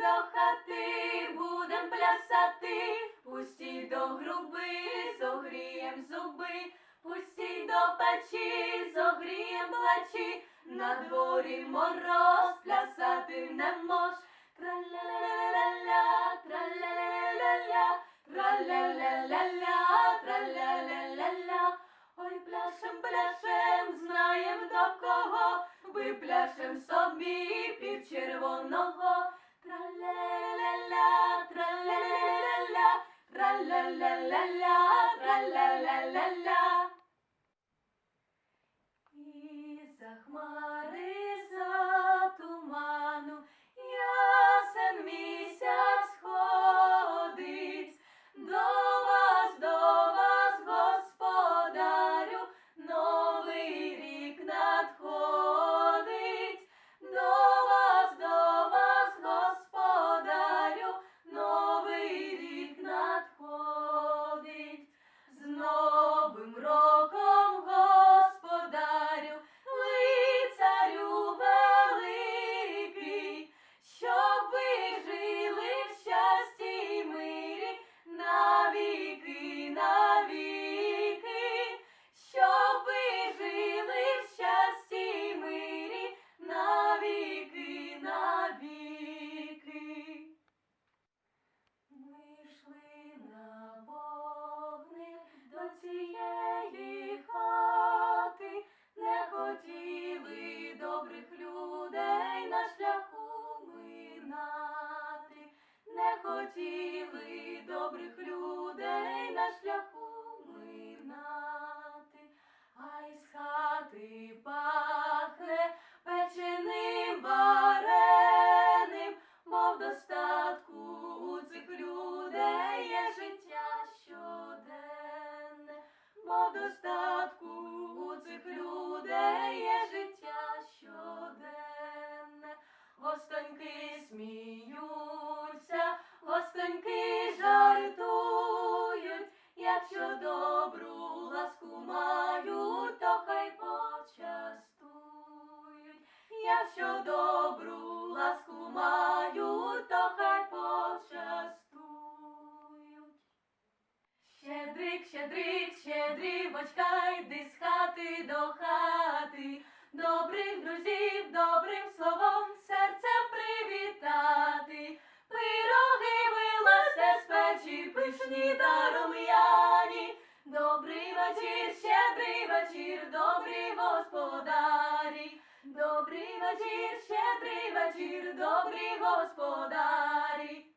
до хати, будем плясати, пусті до груби, зогрієм зуби, пусті до печі, зогрієм плечі, на дворі мороз, плясати не мож. Траля-ля-ля-ля, траля-ля-ля-ля, траля-ля-ля-ля, траля-ля-ля-ля. Ой, пляшем, пляшем, знаєм до кого, ви пляшем собі під червоного. Траля-ля-ля, траля-ля-ля, траля-ля-ля-ля, траля-ля-ля-ля. І за не хотіли добрих людей на шляху минати, не хотіли добрих людей Гостоньки сміються, гостоньки жартують, якщо добру ласку мають, то хай почастують, якщо добру ласку мають, то хай почастують. Щедрик, щедрик, щедрівочка, йди з хати до хати, добрих друзів, добрим словом, серцем привітати. Пироги вилазьте з печі, пишні та рум'яні. Добрий вечір, щедрий вечір, добрі господарі. Добрий вечір, щедрий вечір, добрі господарі.